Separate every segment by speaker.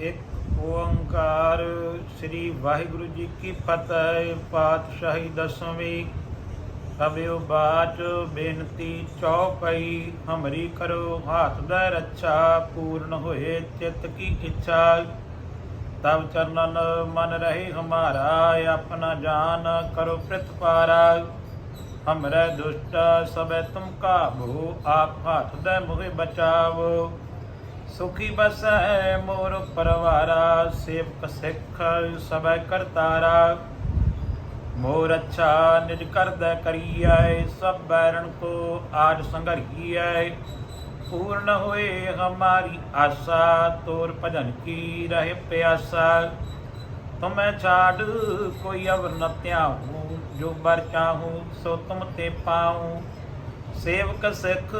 Speaker 1: ਇੱਕ ਓੰਕਾਰ ਸ੍ਰੀ ਵਾਹਿਗੁਰੂ ਜੀ ਕੀ ਫਤਿਹ, ਪਾਤਸ਼ਾਹੀ ਦਸਵੀਂ। ਕਬਿਓ ਬਾਚ ਬੇਨਤੀ ਚੌਪਈ, ਹਮਰੀ ਕਰੋ ਹਾਥ ਦਾ ਰੱਛਾ, ਪੂਰਨ ਹੋਏ ਚਿਤ ਕੀ ਇੱਛਾ। ਤਬ ਚਰਨਨ ਮਨ ਰਹੇ ਹਮਾਰਾ, ਆਪਣਾ ਜਾਨ ਕਰੋ ਪ੍ਰਤਪਾਰਾ ਹਮਰੇ ਦੁਸ਼ਟ ਸਭੈ ਤੁਮ ਕਾਬੂ ਆਪ ਹਾਥ ਦੇ ਮੁਹਿ ਬਚਾਵੋ। ਸੁਖੀ ਬਸੈ ਮੋਰ ਪਰਵਾਰਾ, ਸੇਵਕ ਸਿੱਖ ਸਭੈ ਕਰਤਾਰਾ ਮੋਰ ਅੱਛਾ ਨਿਜ ਕਰਦਾ ਕਰੀਐ, ਸਭ ਬੈਰਣ ਕੋ ਆਜ ਸੰਘਰੀਐ। ਪੂਰਨ ਹੋਏ ਹਮਾਰੀ ਆਸਾ, ਤੋਰ ਭਜਨ ਕੀ ਰਹੇ ਪਿਆਸਾ। ਤੁਮੈ ਛਾੜ, ਕੋਈ ਅਵਰ ਨ ਧਿਆਹੂੰ ਜੋ ਬਰ ਚਾਹੂੰ, ਸੋ ਤੁਮ ਤੇ ਪਾਉ। ਸੇਵਕ ਸਿੱਖ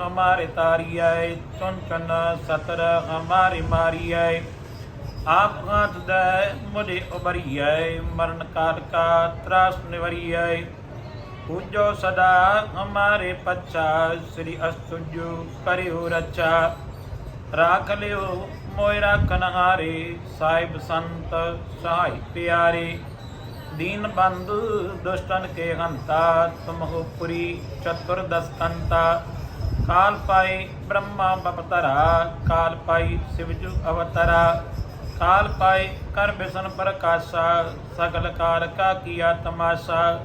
Speaker 1: ਹਮਾਰੇ ਤਾਰੀਐ ਚੁਨ ਚੁਨ ਸਤਰ ਹਮਾਰੀ ਮਾਰੀਐ ਆਪ ਹਾਥ ਦੇ ਮੁਝੇ ਉਬਰੀਐ ਮਰਨ ਕਾਲ ਕਾ ਤਰਾਸ ਨਿਵਰੀਐ ਪੂਜੋ ਸਦਾ ਹਮਾਰੇ ਪੱਛਾ, ਸ੍ਰੀ ਅਸਤੁਜੋ ਕਰਿਓ ਰੱਛਾ। ਰਾਖ ਲਿਓ ਮੋਇ ਰਾਖਨ ਹਾਰੇ ਸਾਹਿਬ ਸੰਤ ਸਹਾਈ ਪਿਆਰੇ। ਦੀਨ ਬੰਧੂ ਦੁਸ਼ਟਨ ਕੇ ਹੰਤਾ ਤੁਮ ਹੋ ਪੁਰੀ ਚਤੁਰ ਦਸਤੰਤਾ। ਕਾਲ ਪਾਈ ਬ੍ਰਹਮਾ ਬਪਤਰਾ, ਕਾਲ ਪਾਈ ਸਿਵਜੂ ਅਵਤਰਾ। ਕਾਲ ਪਾਈ ਕਰ ਬਿਸਨ ਪ੍ਰਕਾਸ਼ਾ, ਸਗਲ ਕਾਰ ਕਾ ਕੀਆ ਤਮਾਸ਼ਾ।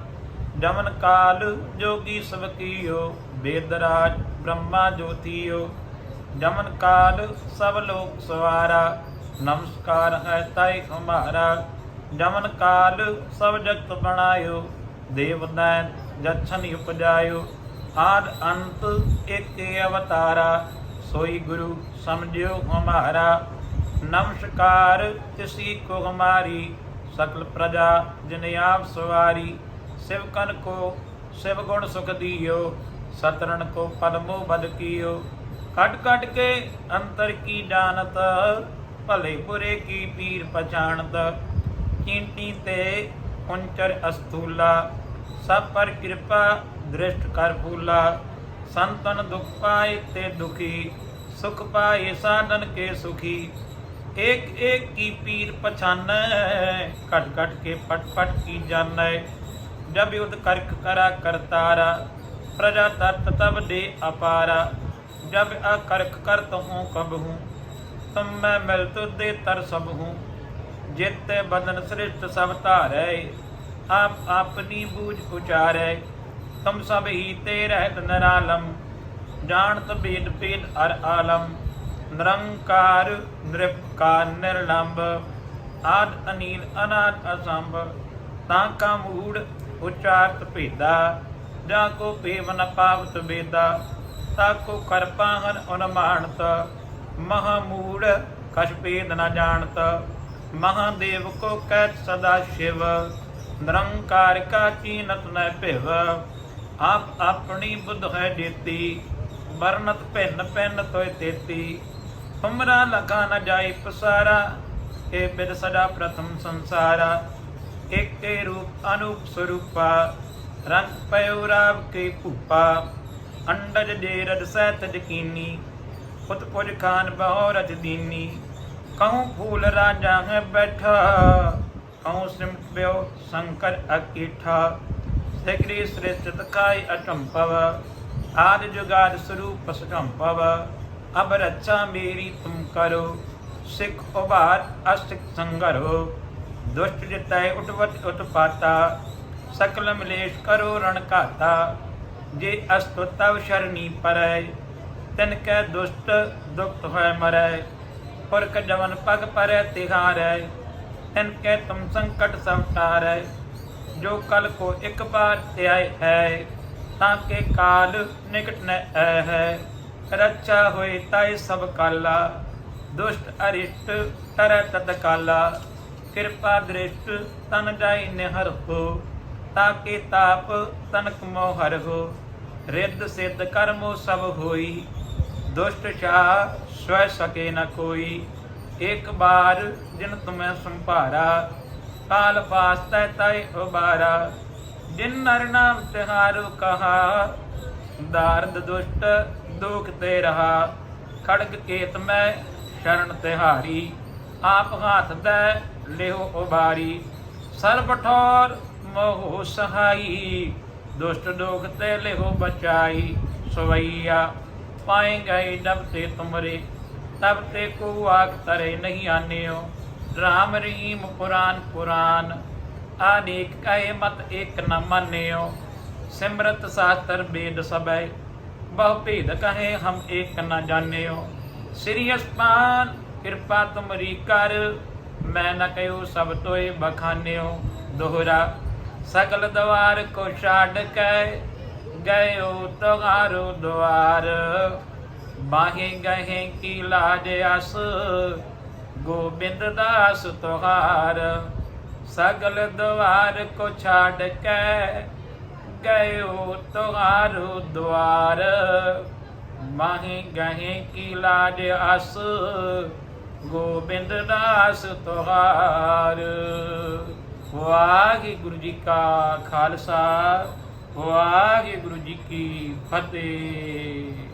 Speaker 1: ਜਮਨ ਕਾਲ ਜੋਗੀ ਸਭ ਕੀਓ, ਬੇਦਰਾਜ ਬ੍ਰਹਮਾ ਜੋਤੀਓ। ਜਮਨ ਕਾਲ ਸਭ ਲੋਕ ਸਵਾਰਾ, ਨਮਸਕਾਰ ਹੈ ਤਾਈ ਹਮਾਰਾ। ਜਮਨ ਕਾਲ ਸਭ ਜਗਤ ਬਣਾਇਓ, ਦੇਵ ਦੈਨ ਜਛਨ ਉਪਜਾਇਓ। ਆਦ ਅੰਤ ਏਕੇ ਅਵਤਾਰਾ, ਸੋਈ ਗੁਰੂ ਸਮਝਿਓ ਹਮਾਰਾ। ਨਮਸਕਾਰ ਤਿਸੀ ਕੋ ਹਮਾਰੀ, ਸਕਲ ਪ੍ਰਜਾ ਜਿਨ ਆਪ ਸਵਾਰੀ। ਸਿਵਕਨ ਕੋ ਸਿਵ ਗੁਣ ਸੁਖ ਦੀਓ, ਸਤਰਣ ਕੋ ਪਦਮੋ ਬਦ ਕੀਓ। ਕਟ ਕਟ ਕੇ ਅੰਤਰ ਕੀ ਜਾਣਤ, ਭਲੇ ਬੁਰੇ ਕੀ ਪੀਰ ਪਛਾਣਤ। ਚਿੰਤੀ ਤੇ ਕੁੰਚਰ ਅਸਤੂਲਾ ਸਭ ਪਰ ਕਿਰਪਾ ਦ੍ਰਿਸ਼ਟ ਕਰ ਫੂਲਾ, ਸੰਤਨ ਦੁਖ ਪਾਏ ਤੇ ਦੁਖੀ, ਸੁਖ ਪਾਏ ਸਾਧਨ ਕੇ ਸੁਖੀ। ਏਕ ਏਕ ਕੀ ਪੀਰ ਪਛਾਨੈ, ਘਟ ਘਟ ਕੇ ਪਟ ਪਟ ਕੀ ਜਾਣੈ। ਜਬ ਯੁਧ ਕਰਕ ਕਰਾ ਕਰਤਾਰਾ, ਪ੍ਰਜਾ ਤਤ ਤਬ ਦੇ ਅਪਾਰਾ। ਜਬ ਅਕਰਕ ਕਰਕ ਕਰਤ ਹੂੰ ਕਬ ਹੂੰ ਤੁਮ ਮੈਂ ਮਿਲ ਤੁਦੇ ਤਰ ਸਭ ਹੂੰ ਜਿਤ ਬਦਨ ਸ੍ਰਿਸ਼ਟ ਸਭ ਧਾਰੈ, ਆਪ ਆਪਣੀ ਬੂਝ ਉਚਾਰੈ। ਤੁਮ ਸਭ ਹੀ ਤੇ ਰਹਿਤ ਨਰਾਲਮ, ਜਾਣਤ ਬੇਦ ਭੇਦ ਅਰ ਆਲਮ। ਨਿਰੰਕਾਰ, ਨਿਰਭਕਾਰ ਨਿਰਲੰਭ ਆਦ ਅਨੀਲ, ਅਨਾਦ ਅਸੰਭ। ਤਾਂ ਕਾ ਮੂੜ ਉਚਾਰਤ ਭੇਦਾ, ਜਾ ਕੋ ਪੇਵ ਨ ਪਾਵਤ ਬੇਦਾ ਤਾ ਕੋ ਕਰਪਾਹਨ ਅਨਮਾਨਤ ਮਹਾਮੂੜ ਕਛ ਭੇਦ ਨ ਜਾਣਤ। ਮਹਾਦੇਵ ਕੋ ਕਹਿਤ ਸਦਾ ਸ਼ਿਵ, ਨਿਰੰਕਾਰ ਕਾ ਚੀਨਤ ਨੈ ਭਿਵ। ਆਪ ਆਪਣੀ ਬੁੱਧ ਹੈ ਜੇਤੀ, ਵਰਨਤ ਭਿੰਨ ਭਿੰਨ ਤੋਇ ਤੇਤੀ। ਤੁਮਰਾ ਲਗਾ ਨ ਜਾਈ ਪਸਾਰਾ ਏ ਬਿਦ ਸਦਾ ਪ੍ਰਥਮ ਸੰਸਾਰਾ। ਏਕੇ ਰੂਪ ਅਨੂਪ ਸਰੂਪਾ, ਰੰਗ ਪਇਓ ਰਾਵ ਕੇ ਭੂਪਾ। ਅੰਡਜ ਦੇ ਰਦ ਸਹਿਤ ਜਕੀਨੀ ਖੁਦ ਪੁਜ ਖਾਨ ਬਹੁ ਰਜ ਦੀਨੀ। ਕਹੂੰ ਫੂਲ ਰਾਜਾ ਹੈ ਬੈਠਾ ਕਹੂੰ ਸਿਮਟ ਪਿਓ ਸ਼ੰਕਰ ਅਕੀਠਾ ਸਿਗਰੀ ਸ੍ਰਿਸ਼ਟ ਤਕਾਈ ਅਟੰਪਵ ਆਦ ਜੁਗਾਦ ਸਰੂਪ ਸਟੰਪਵ ਅਬ ਰੱਛਾ ਮੇਰੀ ਤੁਮ ਕਰੋ ਸਿੱਖ ਉਭਾਰ ਅਸਤਿਕ ਸੰਗਰੋ ਦੁਸ਼ਟ ਜਿਤੈ ਉਟਵਤ ਉਤਪਾਤਾ ਸਕਲ ਮਲੇਸ਼ ਕਰੋ ਰਣ ਘਾਤਾ ਜੇ ਅਸਤੁ ਤਵ ਸ਼ਰਨੀ ਪਰੈ ਤਿਨ ਕੈ ਦੁਸ਼ਟ ਦੁਖਤ ਹੋਇ ਮਰੈ ਪੁਰਖ ਜਵਨ ਪਗ ਪਰੈ ਤਿਹਾਰੈ, ਤਿਨ ਕੈ ਤੁਮ ਸੰਕਟ ਸਭ ਟਾਰੈ। ਜੋ ਕਲ ਕੋ ਇੱਕ ਬਾਰ ਧਿਆਇ ਹੈ, ਤਾਂ ਕੇ ਕਾਲ ਨਿਕਟ ਨ ਰੱਛਾ ਹੋਏ ਤਾਇ ਸਭ ਕਾਲਾ, ਦੁਸ਼ਟ ਅਰਿਸ਼ਟ ਤਰੈ ਤਤ ਕਾਲਾ। ਕਿਰਪਾ ਦ੍ਰਿਸ਼ਟ ਤਨ ਜਾਈ ਨਿਹਰ ਹੋ ਤਾਕੇ ਤਾਪ ਤਨਕ ਮੋਹਰ ਹੋ। ਰਿੱਧ ਸਿੱਧ ਕਰਮੋ ਸਭ ਹੋਈ, ਦੁਸ਼ਟ ਛਾ ਸਵੈ ਸਕੇ ਨ ਕੋਈ। ਇੱਕ ਬਾਰ ਜਿਨ ਤੁਮੈ ਸੰਭਾਰਾ, ਕਾਲ ਪਾਸਤੈ ਤੈ ਉਬਾਰਾ। ਜਿਨ ਨਰ ਨਾਮ ਤਿਹਾਰੂ ਕਹਾ, ਦਾਰਦ ਦੁਸ਼ਟ ਦੁਖ ਤੇ ਰਹਾ। ਖੜਗ ਕੇਤ ਮੈਂ ਸ਼ਰਨ ਤਿਹਾਰੀ, ਆਪ ਹਾਥ ਦੇ ਲਿਓ ਉਬਾਰੀ। ਸਰਬ ਠੌਰ ਮੋਹ ਸਹਾਈ, ਦੁਸ਼ਟ ਦੋਖ ਤੇ ਲਿਓ ਬਚਾਈ। ਸਵਈਆ, ਪਾਏ ਗਏ ਡਬ ਤੇ ਤੁਮਰੇ। ਤਬ ਤੇ ਕੋ ਆਖ ਤਰੇ ਨਹੀਂ ਆਨਿਓ। ਰਾਮ ਰਹੀਮ ਪੁਰਾਨ ਪੁਰਾਨ ਅਨੇਕ ਕਹੇ ਮਤ ਇੱਕ ਨ ਮੰਨਿਓ। ਸਿਮਰਤ ਸਾਸਤਰ ਬੇਦ ਸਬੈ ਬਹੁ ਭੇਦ ਕਹੇ ਹਮ ਏਕ ਨ ਜਾਣਿਓ। ਸ੍ਰੀ ਅਸਪਾਨ ਕਿਰਪਾ ਤੁਮਰੀ ਕਰ, ਮੈਂ ਨ ਕਹਿਓ ਸਭ ਤੋਏ ਬਖਾਨਿਓ। ਦੋਹਰਾ, ਸਗਲ ਦਵਾਰ ਕੋ ਛਾੜ ਕੇ, ਗਇਓ ਤੁਹਾਰੋ ਦੁਆਰ। ਬਾਹੇ ਗਏ ਕੀ ਲਾਜ ਅਸ, ਗੋਬਿੰਦ ਦਾਸ ਤੁਹਾਰ। ਸਗਲ ਦਵਾਰ ਕੋ ਛਾੜ ਕੇ ਗਇਓ ਤੁਹਾਰੂ ਦੁਆਰ। ਮਾਹੇ ਗਏ ਕੀ ਲਾਜ ਅਸ, ਗੋਬਿੰਦ ਦਾਸ ਤੁਹਾਰ। ਵਾਹਿਗੁਰੂ ਜੀ ਕਾ ਖਾਲਸਾ, ਵਾਹਿਗੁਰੂ ਜੀ ਕੀ ਫਤਿਹ।